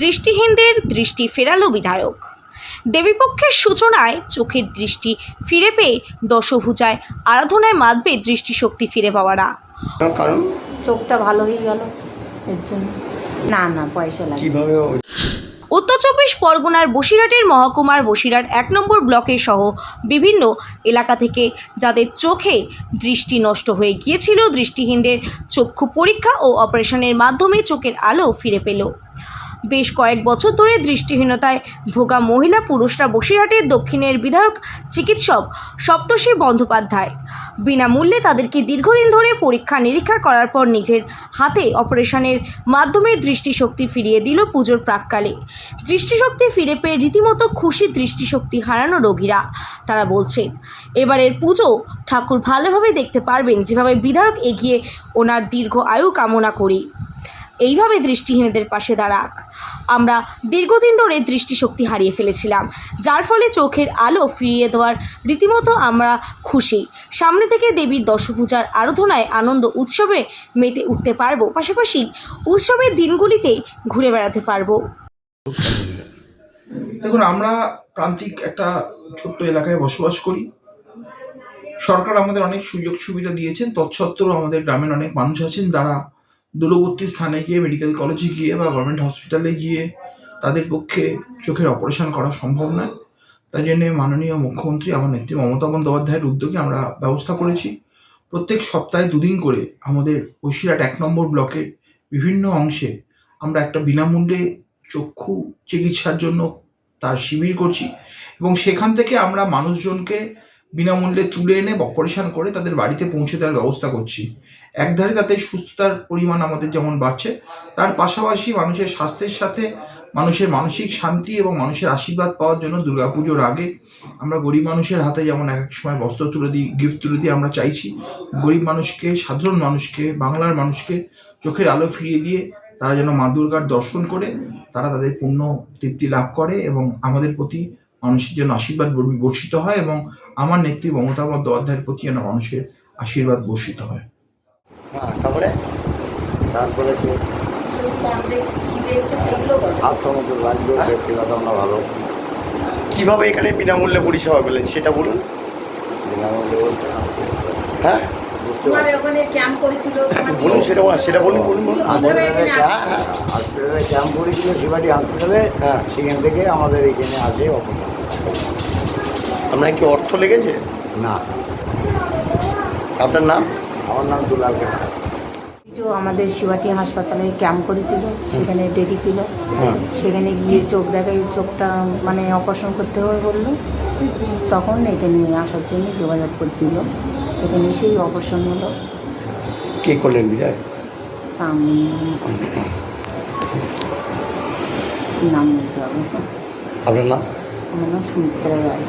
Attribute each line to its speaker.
Speaker 1: দৃষ্টিহীনদের দৃষ্টি ফেরালো বিধায়ক। দেবীপক্ষের সূচনায় চোখের দৃষ্টি ফিরে পেয়ে দশভূজায় আরাধনায় মাতবে দৃষ্টিশক্তি ফিরে পাওয়ারা।
Speaker 2: কারণ?
Speaker 3: চোখটা ভালো হয়ে গেল। এর জন্য না না পয়সা লাগে।
Speaker 2: কীভাবে
Speaker 1: উত্তর চব্বিশ পরগনার বসিরহাটের মহকুমার বসিরহাট এক নম্বর ব্লকে সহ বিভিন্ন এলাকা থেকে যাদের চোখে দৃষ্টি নষ্ট হয়ে গিয়েছিল দৃষ্টিহীনদের চক্ষু পরীক্ষা ও অপারেশনের মাধ্যমে চোখের আলো ফিরে পেল। বেশ কয়েক বছর ধরে দৃষ্টিহীনতায় ভোগা মহিলা পুরুষরা বসিরহাটের দক্ষিণের বিধায়ক, চিকিৎসক সপ্তর্ষি বন্দ্যোপাধ্যায়। বিনামূল্যে তাদেরকে দীর্ঘদিন ধরে পরীক্ষা নিরীক্ষা করার পর নিজের হাতে অপারেশনের মাধ্যমে দৃষ্টিশক্তি ফিরিয়ে দিল পুজোর প্রাককালে। দৃষ্টিশক্তি ফিরে পেয়ে রীতিমতো খুশি দৃষ্টিশক্তি হারানো রোগীরা। তারা বলছেন, এবারের পুজো ঠাকুর ভালোভাবে দেখতে পারবেন, যেভাবে বিধায়ক এগিয়ে ওনার দীর্ঘ আয়ু কামনা করি। এইভাবে দৃষ্টিহীনদের পাশে দাঁড়াক। আমরা দীর্ঘদিন ধরে দৃষ্টিশক্তি হারিয়ে ফেলেছিলাম, যার ফলে চোখের আলো ফিরিয়ে দেওয়ার রীতিমতো আমরা খুশি। সামনে থেকে দেবীর দশপূজার আরাধনায় আনন্দ উৎসবে মেতে উঠতে পারব, পাশাপাশি উৎসবের দিনগুলিতে ঘুরে বেড়াতে পারব।
Speaker 4: দেখুন, আমরা প্রান্তিক একটা ছোট্ট এলাকায় বসবাস করি। সরকার আমাদের অনেক সুযোগ সুবিধা দিয়েছেন, তৎসত্ত্বেও আমাদের গ্রামের অনেক মানুষ আছেন যারা দূরবর্তী স্থানে গিয়ে মেডিকেল কলেজে গিয়ে বা গভর্নমেন্ট হসপিটালে গিয়ে তাদের পক্ষে চোখের অপারেশন করা সম্ভব নয়। তাই জন্য মাননীয় মুখ্যমন্ত্রী, আমার নেত্রী মমতা বন্দ্যোপাধ্যায়ের উদ্যোগে আমরা ব্যবস্থা করেছি। প্রত্যেক সপ্তাহে দুদিন করে আমাদের বসিরহাট এক নম্বর ব্লকের বিভিন্ন অংশে আমরা একটা বিনামূল্যে চক্ষু চিকিৎসার জন্য তার শিবির করছি এবং সেখান থেকে আমরা মানুষজনকে বিনামূল্যে তুলে এনে অপারেশন করে তাদের বাড়িতে পৌঁছে দেওয়ার ব্যবস্থা করছি। একধারে তাতে সুস্থতার পরিমাণ আমাদের যেমন বাড়ছে, তার পাশাপাশি মানুষের স্বাস্থ্যের সাথে মানুষের মানসিক শান্তি এবং মানুষের আশীর্বাদ পাওয়ার জন্য দুর্গাপুজোর আগে আমরা গরিব মানুষের হাতে যেমন এক এক সময় বস্ত্র তুলে দিই গিফট তুলে দিই আমরা চাইছি, গরিব মানুষকে, সাধারণ মানুষকে, বাংলার মানুষকে চোখের আলো ফিরিয়ে দিয়ে তারা যেন মা দুর্গার দর্শন করে, তারা তাদের পূর্ণ তৃপ্তি লাভ করে এবং আমাদের প্রতি মানুষের জন্য আশীর্বাদ বর- বর্ষিত হয় এবং আমার নেত্রী মমতা বন্দ্যোপাধ্যায়ের প্রতি যেন মানুষের আশীর্বাদ বর্ষিত হয়।
Speaker 2: হ্যাঁ তারপরে?
Speaker 5: তারপরে ভালো।
Speaker 2: কীভাবে এখানে বিনামূল্যে পরিষেবা পেলেন সেটা বলুন। হ্যাঁ? বলুন সেটা সেটা বলুন বলুন বলুন।
Speaker 5: হসপিটালে ক্যাম্প করেছিল শিবাটি হসপিটালে
Speaker 2: হ্যাঁ।
Speaker 5: সেখান থেকে আমাদের এখানে আছে অপরাধ
Speaker 2: আপনার কি অর্থ লেগেছে?
Speaker 5: না।
Speaker 2: আপনার নাম?
Speaker 5: আমার নাম দুলাল
Speaker 3: কিছু আমাদের শিবাটি হাসপাতালে ক্যাম্প করেছিল সেখানে ডেকেছিল
Speaker 2: হ্যাঁ।
Speaker 3: সেখানে গিয়ে চোখ দেখাই চোখটা মানে অপারেশন করতে হবে বলল। তখন এখানে আসার জন্য যোগাযোগ করে দিল। এখানে এসেই অপারেশন হলো।
Speaker 2: কে করলেন বিজয়
Speaker 3: আমি নাম বলতে হবে।
Speaker 2: আপনার নাম?
Speaker 3: আমার নাম সুমিত্রা রায়